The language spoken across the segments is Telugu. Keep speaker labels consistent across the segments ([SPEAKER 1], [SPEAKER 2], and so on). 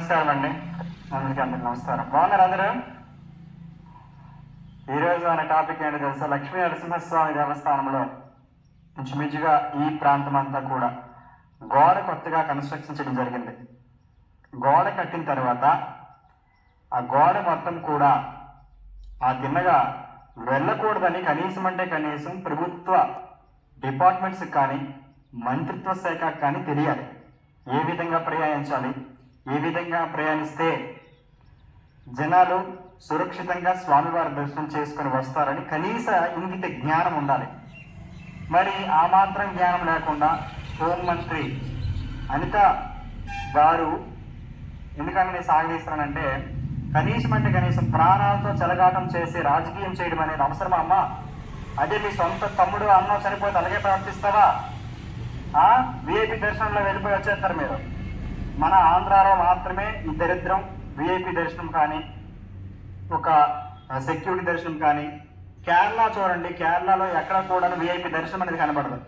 [SPEAKER 1] నమస్కారం అండి అందరికీ అందరికి నమస్కారం. బాగున్నారు అందరూ? ఈరోజు మన టాపిక్ ఏంటో తెలుసా? లక్ష్మీ నరసింహస్వామి దేవస్థానంలో ఇంచుమించుగా ఈ ప్రాంతం అంతా కూడా గోడ కొత్తగా కన్స్ట్రక్షన్ చేయడం జరిగింది. గోడ కట్టిన తర్వాత ఆ గోడ మొత్తం కూడా ఆ తిన్నగా వెళ్ళకూడదని కనీసం అంటే కనీసం ప్రభుత్వ డిపార్ట్మెంట్స్ కానీ మంత్రిత్వ శాఖ కానీ తెలియాలి. ఏ విధంగా ప్రయాణించాలి? ఏ విధంగా ప్రయాణిస్తే జనాలు సురక్షితంగా స్వామివారి దర్శనం చేసుకుని వస్తారని కనీస ఇంగిత జ్ఞానం ఉండాలి. మరి ఆ మాత్రం జ్ఞానం లేకుండా హోంమంత్రి అనిత గారు ఎందుకని నేను సాగదీస్తానంటే కనీసం అంటే కనీసం ప్రాణాలతో చెలగాటం చేసి రాజకీయం చేయడం అనేది అవసరమా అమ్మా? అదే మీ సొంత తమ్ముడు అన్న చనిపోతే అలాగే ప్రార్థిస్తావా? ఆ? విఐపి దర్శనంలో వెళ్ళిపోయి వచ్చేస్తారు మీరు. మన ఆంధ్రాలో మాత్రమే ఈ దరిద్రం విఐపి దర్శనం కానీ ఒక సెక్యూరిటీ దర్శనం కానీ కేరళ చూడండి కేరళలో ఎక్కడ కూడా విఐపి దర్శనం అనేది కనబడదు.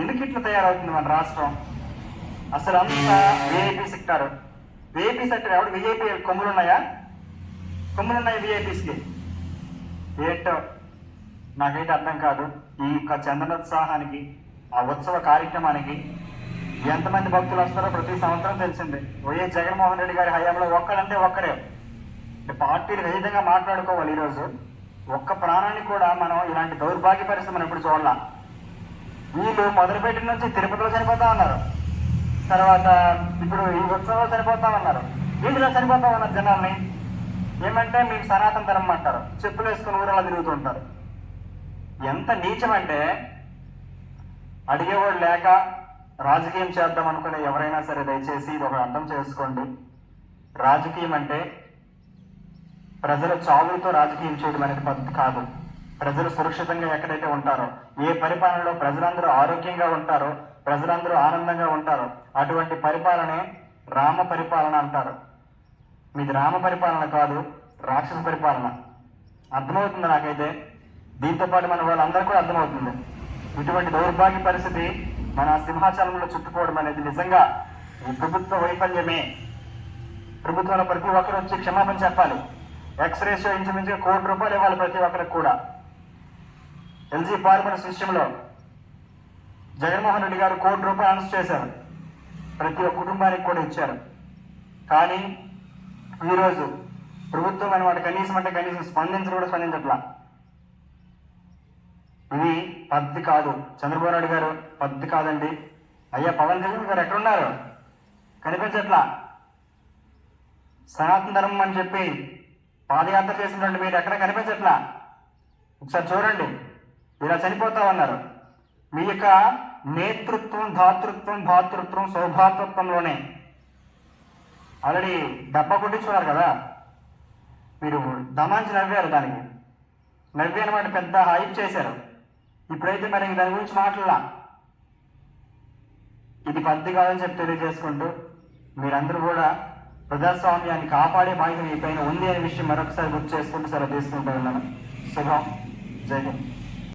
[SPEAKER 1] ఎందుకు ఇట్లా తయారవుతుంది మన రాష్ట్రం? అసలు అంతా విఐపి సెక్టార్ విఐపి సెక్టర్ ఎవడు విఐపి కొమ్ములు ఉన్నాయా? కొమ్ములు ఉన్నాయి విఐపీస్కి ఏంటో? నాకైతే అర్థం కాదు. ఈ యొక్క చందనోత్సాహానికి ఆ ఉత్సవ కార్యక్రమానికి ఎంతమంది భక్తులు వస్తారో ప్రతి సంవత్సరం తెలిసిందే. వైఎస్ జగన్మోహన్ రెడ్డి గారి హయాంలో ఒక్కడంటే ఒక్కరే అంటే పార్టీలు విధంగా మాట్లాడుకోవాలి ఈరోజు? ఒక్క ప్రాణాన్ని కూడా మనం ఇలాంటి దౌర్భాగ్య పరిస్థితి మనం ఇప్పుడు చూడాలి. వీళ్ళు మొదలుపెట్టిన నుంచి తిరుపతిలో చనిపోతా ఉన్నారు. తర్వాత ఇప్పుడు ఈ ఉత్సవంలో చనిపోతా ఉన్నారు. వీటిలో చనిపోతా ఉన్నారు జనాల్ని? ఏమంటే మీకు సనాతన ధర్మం అంటారు. చెప్పులు వేసుకుని ఊరలా తిరుగుతుంటారు ఎంత నీచమంటే అడిగేవాడు లేక రాజకీయం చేద్దాం అనుకునే ఎవరైనా సరే దయచేసి ఇది ఒక అర్థం చేసుకోండి. రాజకీయం అంటే ప్రజల చావులతో రాజకీయం చేయడం అనేది పద్ధతి కాదు. ప్రజలు సురక్షితంగా ఎక్కడైతే ఉంటారో ఏ పరిపాలనలో ప్రజలందరూ ఆరోగ్యంగా ఉంటారో ప్రజలందరూ ఆనందంగా ఉంటారో అటువంటి పరిపాలనే రామ పరిపాలన అంటారు. మీది రామ పరిపాలన కాదు రాక్షస పరిపాలన. అర్థమవుతుంది నాకైతే? దీంతో పాటు మన వాళ్ళందరికీ కూడా అర్థమవుతుంది. ఇటువంటి దౌర్భాగ్య పరిస్థితి మన సింహాచలంలో చుట్టుకోవడం అనేది నిజంగా ఈ ప్రభుత్వ వైఫల్యమే. ప్రభుత్వంలో ప్రతి ఒక్కరు వచ్చి క్షమాపణ చెప్పాలి. ఎక్స్రేస్ ఇంచుమించుగా కోటి రూపాయలు ఇవ్వాలి ప్రతి ఒక్కరికి కూడా. ఎల్జీ పార్మనస్ విషయంలో జగన్మోహన్ రెడ్డి గారు కోటి రూపాయలు అనౌన్స్ చేశారు. ప్రతి ఒక్క కుటుంబానికి కూడా ఇచ్చారు. కానీ ఈరోజు ప్రభుత్వం అని అనమాట కనీసం అంటే కనీసం స్పందించడం కూడా స్పందించట్లా. ఇది పద్ధతి కాదు. చంద్రబాబు నాయుడు గారు పద్ధతి కాదండి. అయ్యా పవన్ కళ్యాణ్ గారు ఎక్కడున్నారు? కనిపించట్లా? సనాతన ధర్మం అని చెప్పి పాదయాత్ర చేసినటువంటి మీరు ఎక్కడ కనిపించట్లా? ఒకసారి చూడండి. ఇలా చనిపోతా ఉన్నారు. మీ యొక్క నేతృత్వం ధాతృత్వం భాతృత్వం సౌభాతృత్వంలోనే. ఆల్రెడీ డబ్బా కొట్టించుకున్నారు కదా? మీరు దమాంచి నవ్వారు దానికి. నవ్వి అనమాట పెద్ద హైప్ చేశారు. ఇప్పుడైతే మరి దాని గురించి మాట్లాడలా ఇది పద్ధతి కాదని చెప్పి తెలియజేసుకుంటూ మీరందరూ కూడా ప్రజాస్వామ్యాన్ని కాపాడే బాధ్యత మీ పైన ఉంది అనే విషయం మరొకసారి గుర్తు చేసుకుంటూ సరే తీసుకుంటూ ఉన్నాను. శుభం. జై హింద్.